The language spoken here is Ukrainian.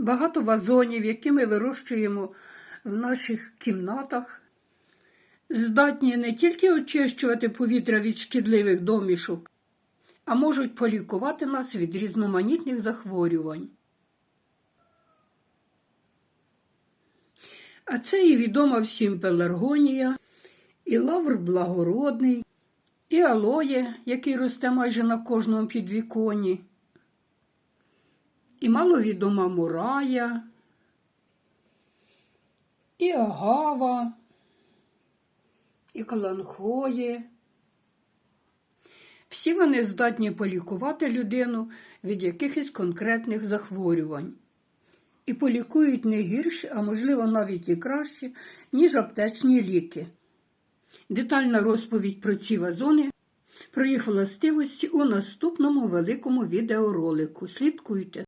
Багато вазонів, які ми вирощуємо в наших кімнатах, здатні не тільки очищувати повітря від шкідливих домішок, а можуть полікувати нас від різноманітних захворювань. А це і відома всім пеларгонія, і лавр благородний, і алоє, який росте майже на кожному підвіконі, і маловідома мурая, і агава, і каланхоє. Всі вони здатні полікувати людину від якихось конкретних захворювань. І полікують не гірше, а можливо навіть і краще, ніж аптечні ліки. Детальна розповідь про ці вазони, про їх властивості у наступному великому відеоролику. Слідкуйте.